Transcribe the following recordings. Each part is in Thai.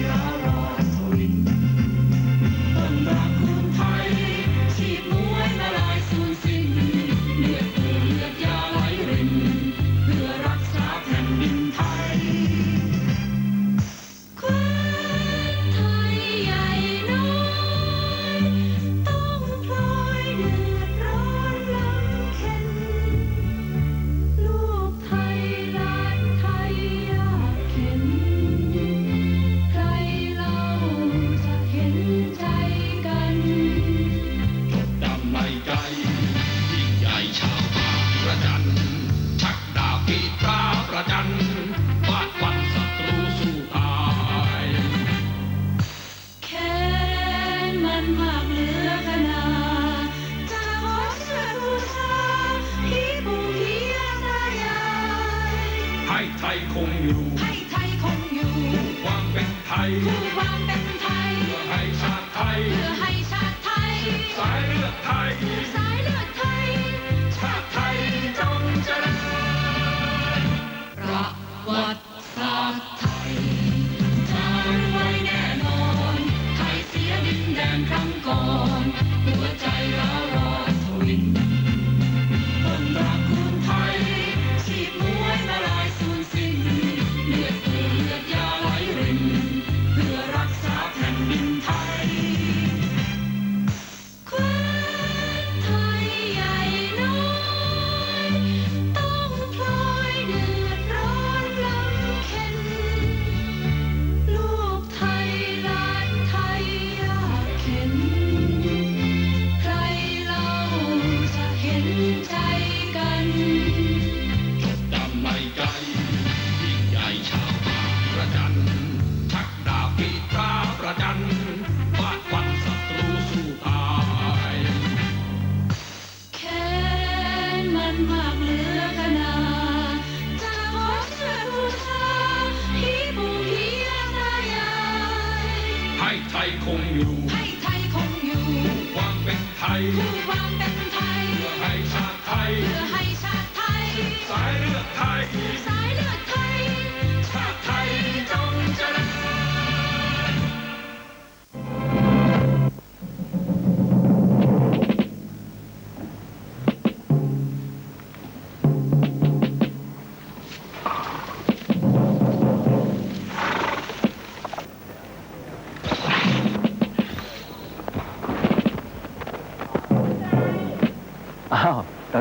Yeah.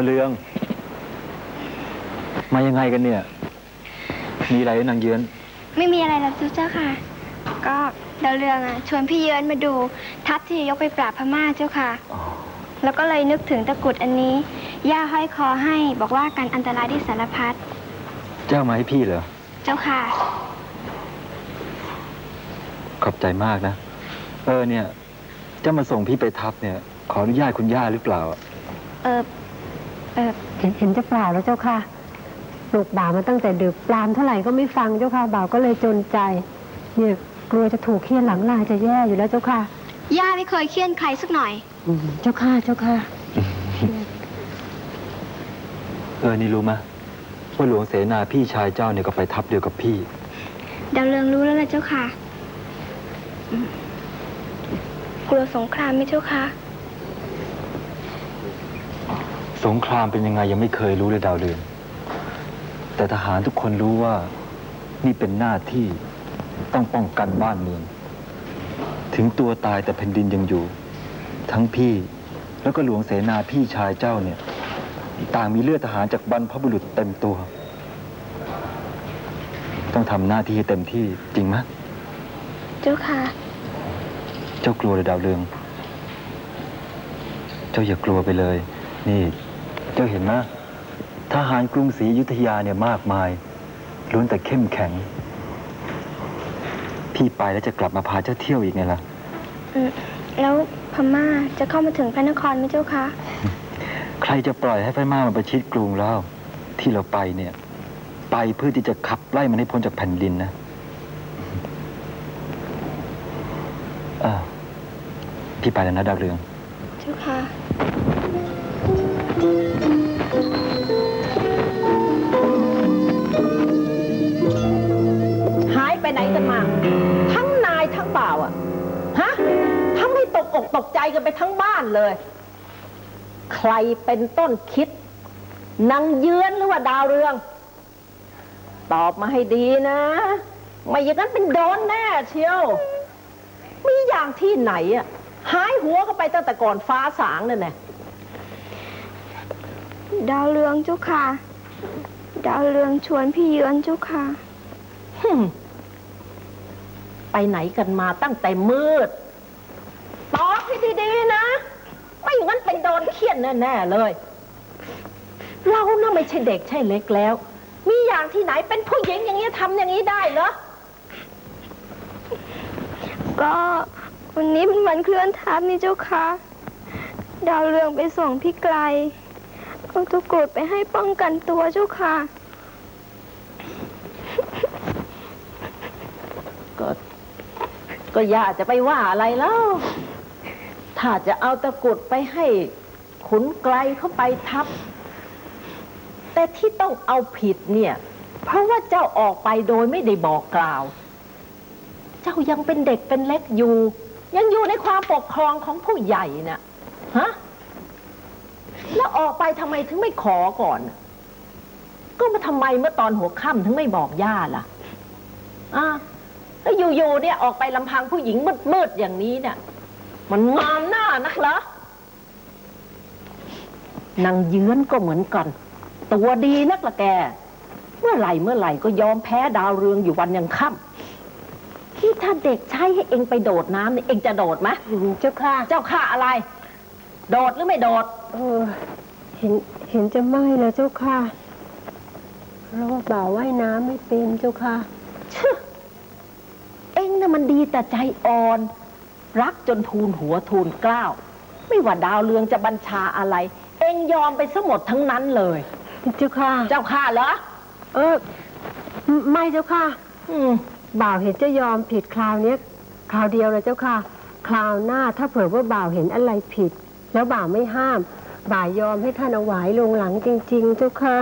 เรือง มายังไงกันเนี่ย มีอะไรนางเยือน ไม่มีอะไรแล้วเจ้าค่ะ ก็ดาวเรืองอะชวนพี่เยือนมาดู ทัพที่ยกไปปราบพม่าเจ้าค่ะอ๋อแล้วก็เลยนึกถึงตะกรุดอันนี้ ย่าห้อยคอให้บอกว่ากันอันตรายที่สารพัด เจ้ามาให้พี่เหรอ เจ้าค่ะ ขอบใจมากนะ เออเนี่ย เจ้ามาส่งพี่ไปทัพเนี่ย ขออนุญาตคุณย่าหรือเปล่า เออ เออเห็นเห็นจะเปล่าแล้วเจ้าค่ะปลูกบ่าวมาตั้งแต่ดึกปรามเท่าไหร่ก็ไม่ฟังเจ้าค่ะบ่าวก็เลยจนใจ เนี่ยกลัวจะถูกเคี่ยนหลังลายจะแย่อยู่แล้วเจ้าค่ะ ย่าไม่เคยเคี่ยนใครสักหน่อย อืมเจ้าค่ะเจ้าค่ะ เออ นี่รู้ไหมว่าหลวงเสนาพี่ชายเจ้าเนี่ยก็ไปทัพเดียวกับพี่ ดาวเรืองรู้แล้วนะเจ้าค่ะอืมกลัวสงครามไหมเจ้าค่ะ สงครามเป็นยังไงยังไม่เคยรู้เลยดาวเรืองแต่ทหารทุกคนรู้ว่านี่เป็นหน้าที่ต้องป้องกันบ้านเมือง ถึงตัวตายแต่แผ่นดินยังอยู่ ทั้งพี่แล้วก็หลวงเสนาพี่ชายเจ้าเนี่ย ต่างมีเลือดทหารจากบรรพบุรุษเต็มตัว ต้องทำหน้าที่ให้เต็มที่จริงไหมเจ้าค่ะ เจ้ากลัวเลยดาวเรือง เจ้าอย่ากลัวไปเลย นี่ เจ้าเห็นไหมทหารกรุงศรีอยุธยาเนี่ยมากมายล้วนแต่เข้มแข็ง พี่ไปแล้วจะกลับมาพาเจ้าเที่ยวอีกไงล่ะ อืมแล้วพม่าจะเข้ามาถึงพระนครไหมเจ้าค่ะใครจะปล่อยให้พม่ามันประชิดกรุงแล้ว ที่เราไปเนี่ย ไปเพื่อที่จะขับไล่มันให้พ้นจากแผ่นดินนะเออพี่ไปแล้วนะดาวเรือง เจ้าค่ะ อกตกใจกันไปทั้งบ้านเลย ใครเป็นต้นคิดนางเยือนหรือว่าดาวเรือง ตอบมาให้ดีนะ ไม่อย่างนั้นเป็นโดนแน่เชียว มีอย่างที่ไหนอะหายหัวก็ไปตั้งแต่ก่อนฟ้าสางนั่นแหละดาวเรืองเจ้าค่ะ ดาวเรืองชวนพี่เยือนเจ้าค่ะหึ่มไปไหนกันมาตั้งแต่มืด ตอบให้ดีๆนะ ไม่งั้นไปโดนเขียนแน่ๆเลย เราน่าไม่ใช่เด็กใช่เล็กแล้ว มีอย่างที่ไหนเป็นผู้หญิงอย่างนี้ทำอย่างนี้ได้เหรอ ก็วันนี้เป็นวันเคลื่อนทัพนี่เจ้าค่ะ ดาวเรืองไปส่งพี่ไกล เอาตุกรุดไปให้ป้องกันตัวเจ้าค่ะ ก็ ก็อยากจะไปว่าอะไรแล้ว ถ้าจะเอาตะกรุดไปให้ขุนไกลเข้าไปทับ แต่ที่ต้องเอาผิดเนี่ย เพราะว่าเจ้าออกไปโดยไม่ได้บอกกล่าว เจ้ายังเป็นเด็กเป็นเล็กอยู่ ยังอยู่ในความปกครองของผู้ใหญ่น่ะฮะแล้วออกไปทำไมถึงไม่ขอก่อน ก็มาทำไมเมื่อตอนหัวค่ำถึงไม่บอกย่าล่ะอะแล้วอยู่ๆเนี่ยออกไปลำพังผู้หญิงมืดๆอย่างนี้เนี่ย มันงามหน้านักเหรอนางเยื้อนก็เหมือนกัน ตัวดีนักละแก เมื่อไหร่เมื่อไหร่ก็ยอมแพ้ดาวเรืองอยู่วันยังค่ำที่ถ้าเด็กใช้ให้เองไปโดดน้ำเนี่ยเองจะโดดไหมอืมเจ้าค่ะ เจ้าข้าอะไร โดดหรือไม่โดด เออ เห็นเห็นจะไม่แล้วเจ้าค่ะเพราะว่าบ่าวว่ายน้ำไม่เป็นเจ้าค่ะชึเอ็งน่ะมันดีแต่ใจอ่อน รักจนทูลหัวทูลเกล้าวไม่ว่าดาวเรืองจะบัญชาอะไร เอ็งยอมไปสมดทั้งนั้นเลย เจ้าค่ะ เจ้าข้าเหรอ เออไม่ไม่เจ้าค่ะ อืมบ่าวเห็นจะยอมผิดคราวเนี้ยคราวเดียวเลยเจ้าค่ะ คราวหน้าถ้าเผื่อว่าบ่าวเห็นอะไรผิด แล้วบ่าวไม่ห้าม บ่าวยอมให้ท่านเอาหวายลงหลังจริง ๆ เจ้าค่ะ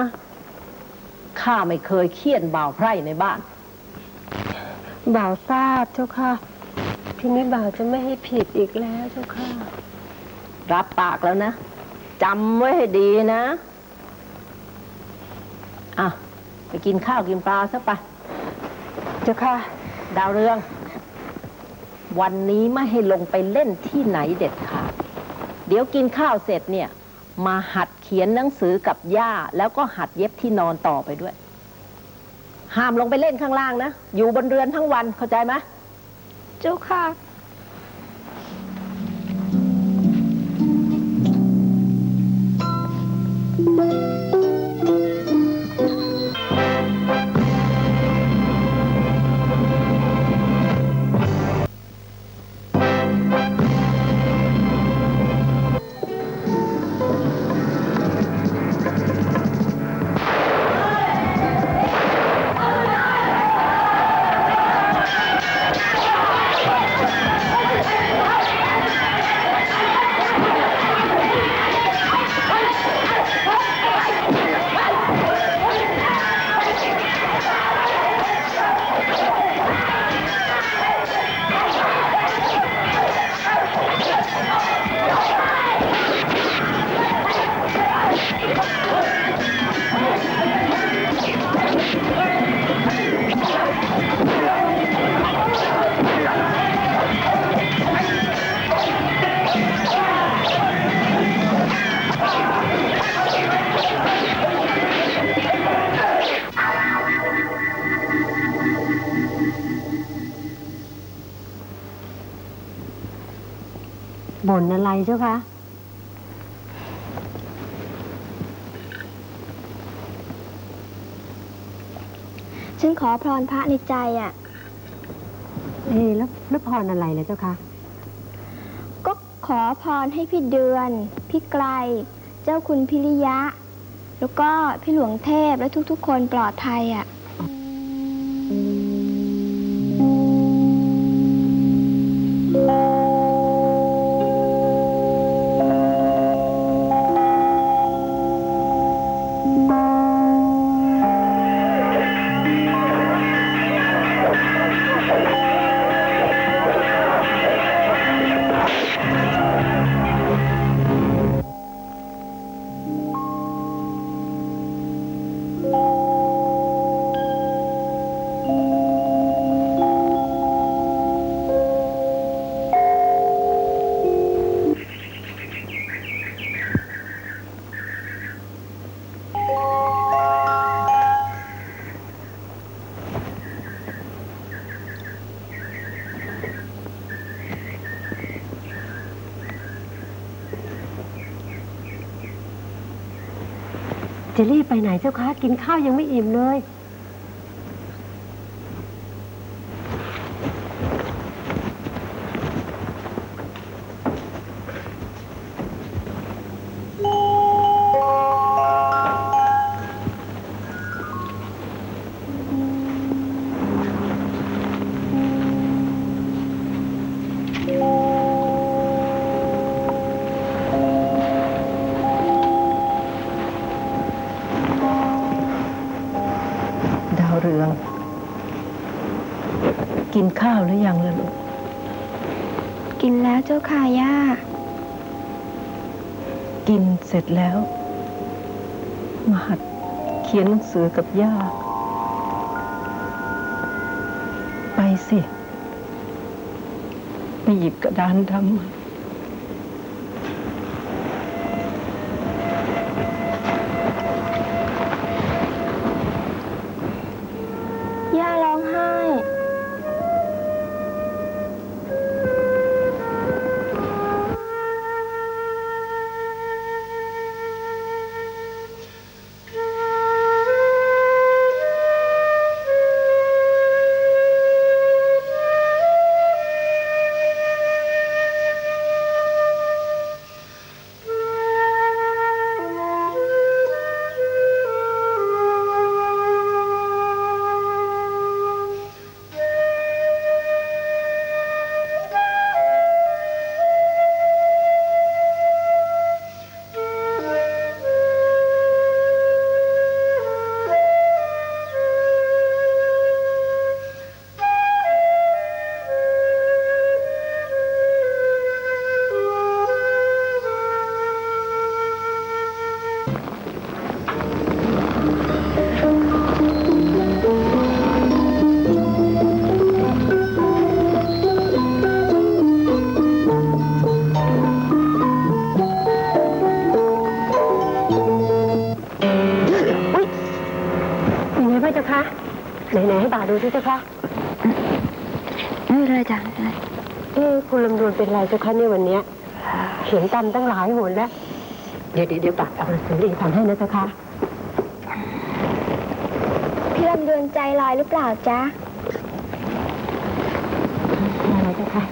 ข้าไม่เคยเคี่ยนบ่าวไพร่ในบ้าน บ่าวทราบเจ้าค่ะ ทีนี้บ่าวจะไม่ให้ผิดอีกแล้วเจ้าค่ะ รับปากแล้วนะจำไว้ให้ดีนะ อะ ไปกินข้าวกินปลาซะไป เจ้าค่ะ ดาวเรือง วันนี้ไม่ให้ลงไปเล่นที่ไหนเด็ดขาดเดี๋ยวกินข้าวเสร็จเนี่ย มาหัดเขียนหนังสือกับย่า แล้วก็หัดเย็บที่นอนต่อไปด้วย ห้ามลงไปเล่นข้างล่างนะ อยู่บนเรือนทั้งวันเข้าใจไหม เจ้าค่ะ บ่นอะไรเจ้าคะ ฉันขอพรพระในใจอะ เอ๊ะแล้วแล้วพรอะไรเลยเจ้าคะ ก็ขอพรให้พี่เดือน พี่ไกล เจ้าคุณพิริยะ แล้วก็พี่หลวงเทพและทุกๆ คนปลอดภัยอะ จะรีบไปไหนเจ้าคะกินข้าวยังไม่อิ่มเลย สือกับย่า ไปสิ ไปหยิบกระดานดำมาย่า จ้าคะเนี่ยวันเนี้ยเขียนตำตั้งหลายหนแล้ว เดี๋ยวเดี๋ยวเดี๋ยวบ่าเอาหนังสือดีทำให้นะเจ้าคะพี่ลำดวนใจลอยหรือเปล่าจ๊ะ อะไรเจ้าคะ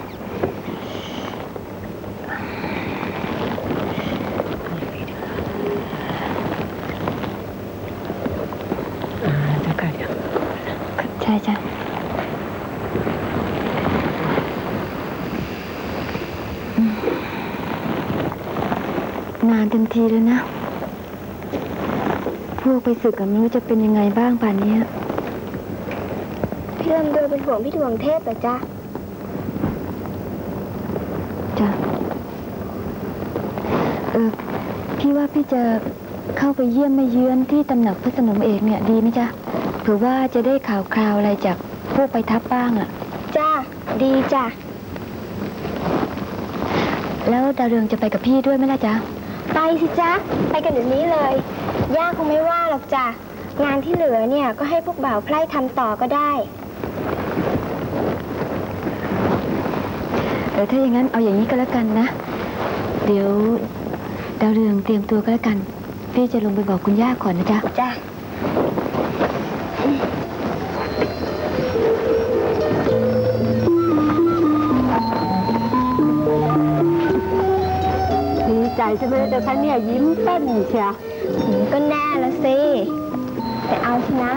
อ่าเจ้าค่ะเดี๋ยว ใช่จ้ะนาน เต็มทีแล้วนะ พวกไปศึกกับไม่รู้จะเป็นยังไงบ้างป่านเนี้ยพี่ลำเดือเป็นห่วงพี่ดวงเทพเหรอจ๊ะจ้ะเออพี่ว่าพี่จะเข้าไปเยี่ยมแม่เยือนที่ตำหนักพระสนมเอกเนี่ยดีไหมจ๊ะเผื่อว่าจะได้ข่าวคราวอะไรจากพวกไปทับบ้างอะจ้า ดีจ้ะ แล้วดาวเรืองจะไปกับพี่ด้วยไหมล่ะจ๊ะ ไปสิจ๊ะ ไปกันเดี๋ยวนี้เลย ย่าคงไม่ว่าหรอกจ้ะ งานที่เหลือเนี่ยก็ให้พวกบ่าวไพร่ทำต่อก็ได้ เออถ้าอย่างนั้นเอาอย่างนี้ก็แล้วกันนะ เดี๋ยวดาวเรืองเตรียมตัวก็แล้วกัน พี่จะลงไปบอกคุณย่าก่อนนะจ๊ะ จ้ะ ใจใช่ไหมเจ้าคะเนี่ยยิ้มเต้นเชียก็แน่ละสิ แต่เอาชนะ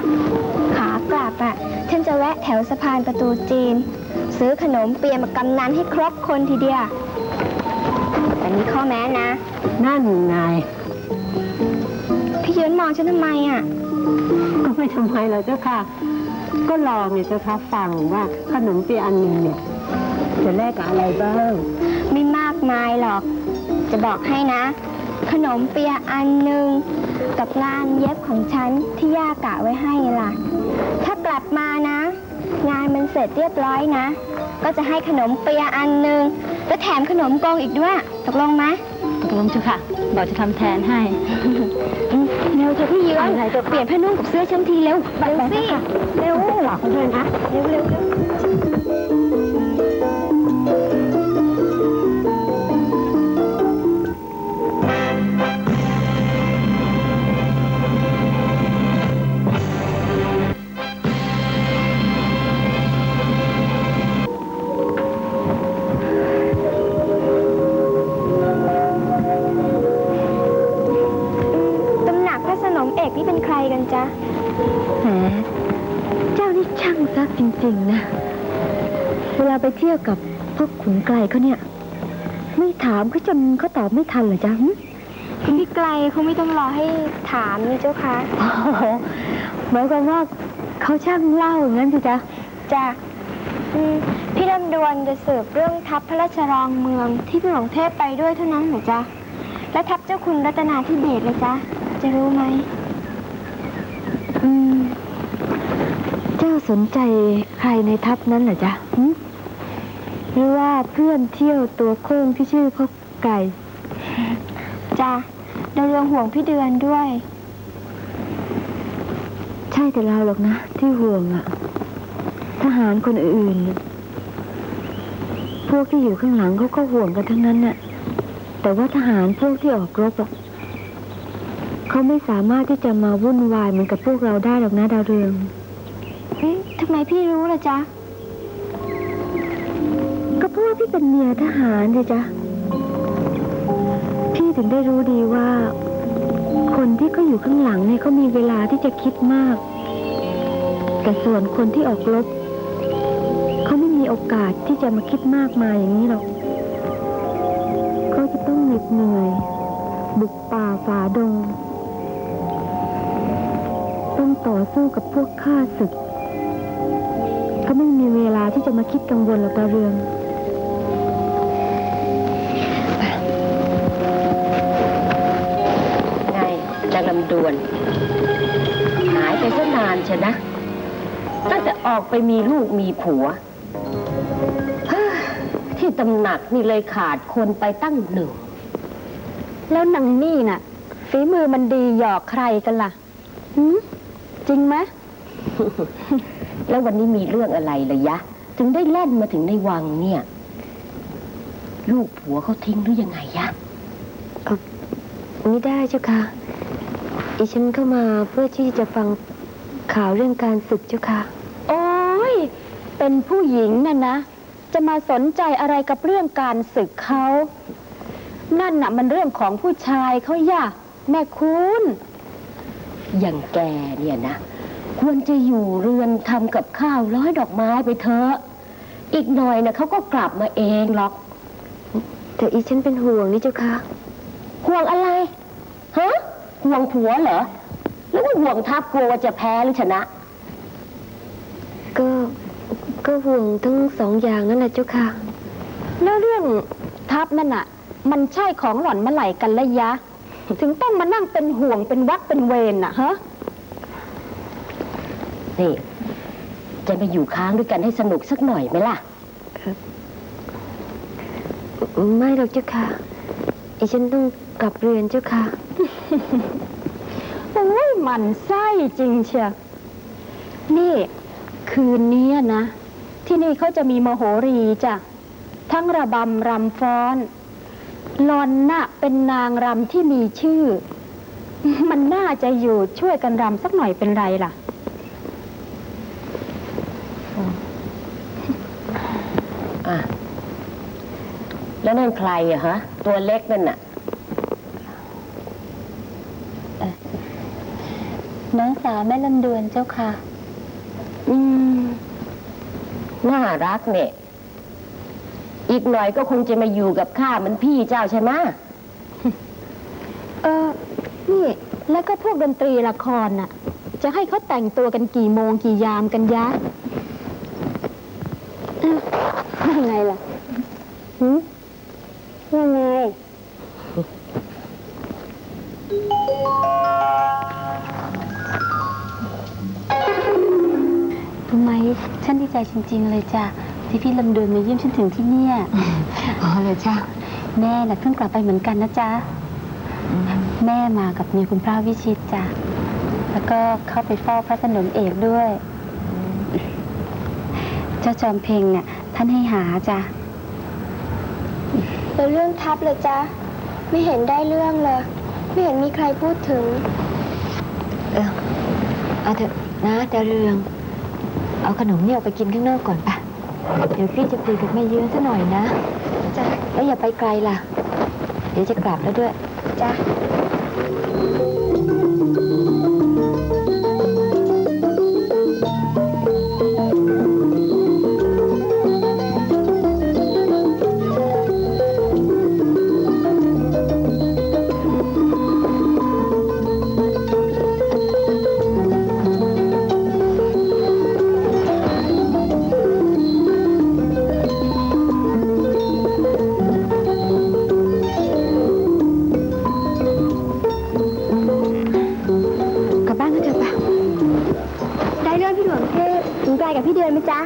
ขากลับอะ ฉันจะแวะแถวสะพานประตูจีน ซื้อขนมเปียมากำนันให้ครบคนทีเดียว แต่มีข้อแม้นะ นั่นไงพี่เยือนมองฉันทำไมอะ ก็ไม่ทำไมหรอกเจ้าค่ะ ก็ลองเนี่ยเจ้าค่ะฟังว่าขนมเปียอันหนึ่งเนี่ย จะแลกกับอะไรบ้าง ไม่มากมายหรอก จะบอกให้นะ ขนมเปียอันหนึ่งกับงานเย็บของฉันที่ย่ากะไว้ให้ล่ะ ถ้ากลับมานะ งานมันเสร็จเรียบร้อยนะ ก็จะให้ขนมเปียอันหนึ่งและแถมขนมกงอีกด้วย ตกลงไหมตกลงเจ้าค่ะบอกจะทำแทนให้อืมเร็วเถอะพี่เยือนอะไรเถอะเปลี่ยนผ้านุ่งกับเสื้อฉันทีเร็วเร็วสิเร็วหลอกเขาด้วยนะเร็วเร็วเร็ว ไปเที่ยวกับพวกขุนไกลเขาเนี่ย ไม่ถามเขาจนเขาตอบไม่ทันเหรอจ๊ะหึคุณพี่ไกลเขาไม่ต้องรอให้ถามนี่เจ้าคะหมายความว่าเขาช่างเล่าอย่างนั้นสิจ๊ะจ้ะอืมพี่ลำดวนจะสืบเรื่องทัพพระราชรองเมืองที่พี่หลวงเทพไปด้วยเท่านั้นเหรอจ๊ะและทัพเจ้าคุณรัตนาธิเบศเลยจ๊ะจะรู้ไหมอืม เจ้าสนใจใครในทัพนั้นเหรอจ๊ะหึ หรือว่าเพื่อนเที่ยวตัวโค้งที่ชื่อพ่อไก่จ้ะเราเรืองห่วงพี่เดือนด้วย ใช่แต่เราหรอกนะ ที่ห่วงอะทหารคนอื่น พวกที่อยู่ข้างหลังเขาก็ห่วงกันทั้งนั้นน่ะแต่ว่าทหารพวกที่ออกรบอะเขาไม่สามารถที่จะมาวุ่นวายเหมือนกับพวกเราได้หรอกนะดาวเรืองทำไมพี่รู้ล่ะจ๊ะ พี่เป็นเมียทหารสิจ๊ะ พี่ถึงได้รู้ดีว่า คนที่เขาอยู่ข้างหลังเนี่ยเขามีเวลาที่จะคิดมาก แต่ส่วนคนที่ออกรบเขาไม่มีโอกาสที่จะมาคิดมากมายอย่างนี้หรอกเขาจะต้องเหน็ดเหนื่อย บุกป่าฝ่าดง ต้องต่อสู้กับพวกข้าศึกเขาไม่มีเวลาที่จะมาคิดกังวลหรอกตาเรือง ดวน หายไปซะนานเชนะตั้งแต่ออกไปมีลูกมีผัว ที่ตำหนักนี่เลยขาดคนไปตั้งหนึ่ง แล้วนางนี่น่ะ ฝีมือมันดีหยอกใครกันล่ะหืจริงไหมแล้ววันนี้มีเรื่องอะไรเลยยะ ถึงได้แล่นมาถึงในวังเนี่ย ลูกผัวเขาทิ้งหรือยังไงยะไม่ได้เจ้าค่ะ อีฉันเข้ามาเพื่อที่จะฟังข่าวเรื่องการศึกเจ้าค่ะ โอ้ย เป็นผู้หญิงน่ะนะ จะมาสนใจอะไรกับเรื่องการศึกเขา นั่นน่ะมันเรื่องของผู้ชายเขาย่ะแม่คุณอย่างแกเนี่ยนะ ควรจะอยู่เรือนทำกับข้าวร้อยดอกไม้ไปเถอะ อีกหน่อยนะเขาก็กลับมาเองหรอก แต่อีฉันเป็นห่วงนี่เจ้าค่ะ ห่วงอะไรฮะ ห่วงผัวเหรอ หรือว่าห่วงทัพกลัวว่าจะแพ้หรือชนะ ก็ก็ห่วงทั้งสองอย่างนั่นแหละเจ้าค่ะ แล้วเรื่องทัพนั่นน่ะ มันใช่ของหล่อนเมื่อไหร่กันละยะ ถึงต้องมานั่งเป็นห่วงเป็นวักเป็นเวรน่ะฮะนี่จะมาอยู่ค้างด้วยกันให้สนุกสักหน่อยไหมล่ะ ไม่หรอกเจ้าค่ะอีฉันต้องกลับเรือนเจ้าค่ะ โอ้ยหมันไส้จริงเชียวนี่ คืนนี้นะ ที่นี่เขาจะมีมโหรีจ้ะ ทั้งระบำรำฟ้อนลอนน่ะเป็นนางรำที่มีชื่อ มันน่าจะอยู่ช่วยกันรำสักหน่อยเป็นไรล่ะ อะ แล้วนั่นใครอะฮะ ตัวเล็กนั่นน่ะ น้องสาวแม่ลำดวนเจ้าค่ะ อืม น่ารักเนี่ย อีกหน่อยก็คงจะมาอยู่กับข้าเหมันพี่เจ้าใช่ไหมะเออ นี่ แล้วก็พวกดนตรีละครน่ะ จะให้เขาแต่งตัวกันกี่โมงกี่ยามกันยะ ใจจริง ๆ เลยจ้ะที่พี่ลำดวนมาเยี่ยมฉันถึงที่เนี่ยอ๋อเลยจ้าแม่น่ะเพิ่งกลับไปเหมือนกันนะจ๊ะแม่มากับเมียคุณพระวิชิตจ้ะแล้วก็เข้าไปเฝ้าพระสนมเอกด้วย เจ้าจอมเพลงเนี่ยท่านให้หาจ้ะแล้วเรื่องทัพเลยจ๊ะไม่เห็นได้เรื่องเลย ไม่เห็นมีใครพูดถึง เออเอาเถอะนะดาวเรือง เอาขนมเนี่ยออกไปกินข้างนอกก่อนปะเดี๋ยวพี่จะคุยกับแม่เยื้อนซะหน่อยนะ จ้ะ แล้วอย่าไปไกลล่ะ เดี๋ยวจะกลับแล้วด้วย จ้ะ กับพี่เดือนไหมจ๊ะ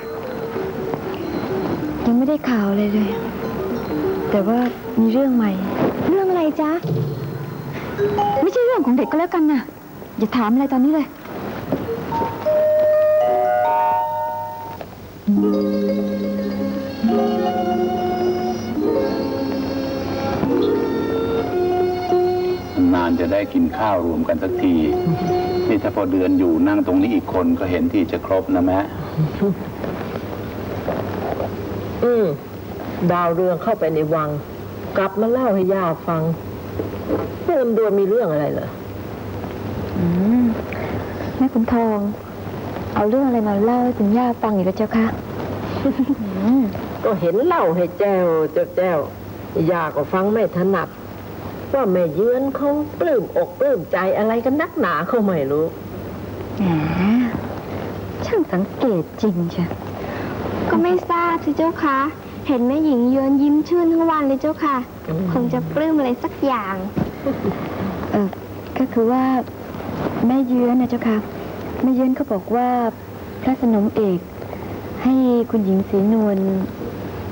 ยังไม่ได้ข่าวอะไรเลย แต่ว่ามีเรื่องใหม่ เรื่องอะไรจ๊ะ ไม่ใช่เรื่องของเด็กก็แล้วกันนะอย่าถามอะไรตอนนี้เลย นานจะได้กินข้าวรวมกันสักที นี่ถ้าพอเดือนอยู่นั่งตรงนี้อีกคนก็เห็นที่จะครบนะแม่อืมดาวเรืองเข้าไปในวัง กลับมาเล่าให้ย่าฟังเรื่องลำดวนมีเรื่องอะไรเหรออืมแม่ขุนทอง เอาเรื่องอะไรมาเล่าให้คุณย่าฟังอีกแล้วเจ้าคะอืมก็เห็นเล่าให้แจ้วเจ้าแจ้วย่าก็ฟังไม่ถนัด ว่าแม่เยือนเขาปลื้มอกปลื้มใจอะไรกันนักหนาเขาไม่รู้แหมช่างสังเกตจริงใช่ก็ไม่ทราบสิเจ้าคะเห็นแม่หญิงเยือนยิ้มชื่นทั้งวันเลยเจ้าค่ะอืมคงจะปลื้มอะไรสักอย่าง เออก็คือว่าแม่เยือนนะเจ้าค่ะแม่เยือนเขาบอกว่าพระสนมเอก ให้คุณหญิงศรีนวล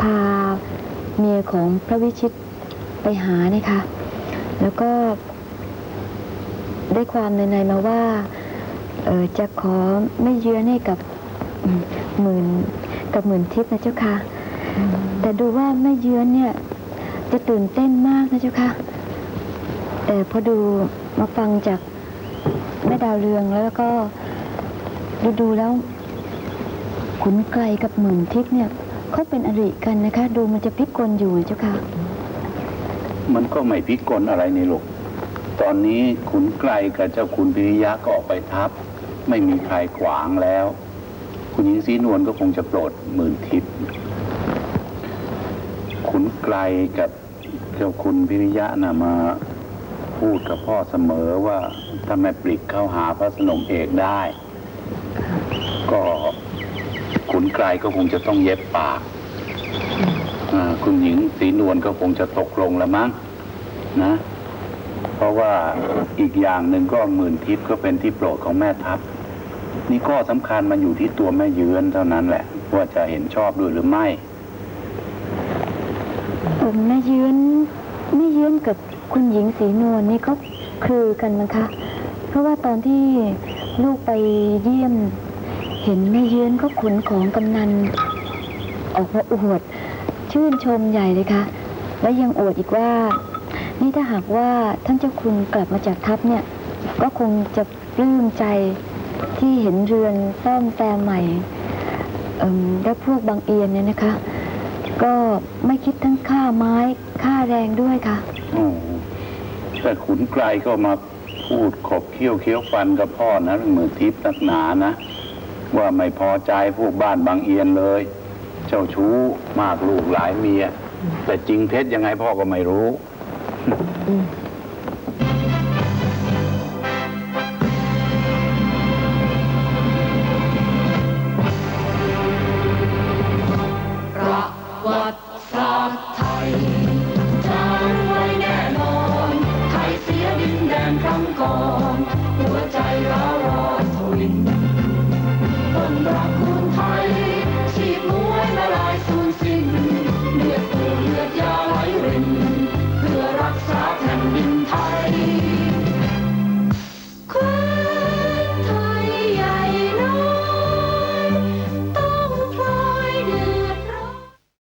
พาเมียของพระวิชิตไปหานะคะ แล้วก็ได้ความในในๆมาว่าเออจะขอไม่เยือนให้กับอืมหมื่นกับหมื่นทิพย์นะเจ้าค่ะ แต่ดูว่าไม่เยือนเนี่ยจะตื่นเต้นมากนะเจ้าค่ะแต่พอดูมาฟังจากแม่ดาวเรืองแล้วก็ดูดูๆแล้วขุนไกลกับหมื่นทิพย์เนี่ยเขาเป็นอริกันนะคะ ดูมันจะพิกลอยู่นะเจ้าค่ะ มันก็ไม่พิกลอะไรในี่ลูกตอนนี้ขุนไกลกับเจ้าคุณพิริยะก็ออกไปทับ ไม่มีใครขวางแล้ว คุณหญิงศรีนวลก็คงจะโปรดหมื่นทิพย์ขุนไกลกับเจ้าคุณพิริยะนะมาพูดกับพ่อเสมอว่าถ้าแม่ปลิกเข้าหาพระสนมเอกได้ ก็ขุนไกลก็คงจะต้องเย็บปาก คุณหญิงศรีนวลก็คงจะตกลงแล้วมั้งนะ เพราะว่าอีกอย่างหนึ่งก็หมื่นทิพย์ก็เป็นที่โปรดของแม่ทัพ นี่ข้อสำคัญมันอยู่ที่ตัวแม่เยือนเท่านั้นแหละ ว่าจะเห็นชอบด้วยหรือไม่เออแม่เยือนแม่เยือนกับคุณหญิงศรีนวลนี่เขาคือกันมั้งคะ เพราะว่าตอนที่ลูกไปเยี่ยม เห็นแม่เยือนก็ขนของกำนันออกมาอวด ชื่นชมใหญ่เลยค่ะ และยังอวดอีกว่า นี่ถ้าหากว่าท่านเจ้าคุณกลับมาจากทัพเนี่ย ก็คงจะปลื้มใจที่เห็นเรือนซ่อมแซมใหม่และพวกบางเอียนเนี่ยนะคะ ก็ไม่คิดทั้งค่าไม้ค่าแรงด้วยค่ะโอ้แต่ขุนไกลก็มาพูดขบเคี้ยวเคี้ยวฟันกับพ่อนะเรื่องมือทิพย์นักหนานะ ว่าไม่พอใจพวกบ้านบางเอียนเลย เจ้าชู้มากลูกหลายเมีย แต่จริงเท็จยังไงพ่อก็ไม่รู้ปร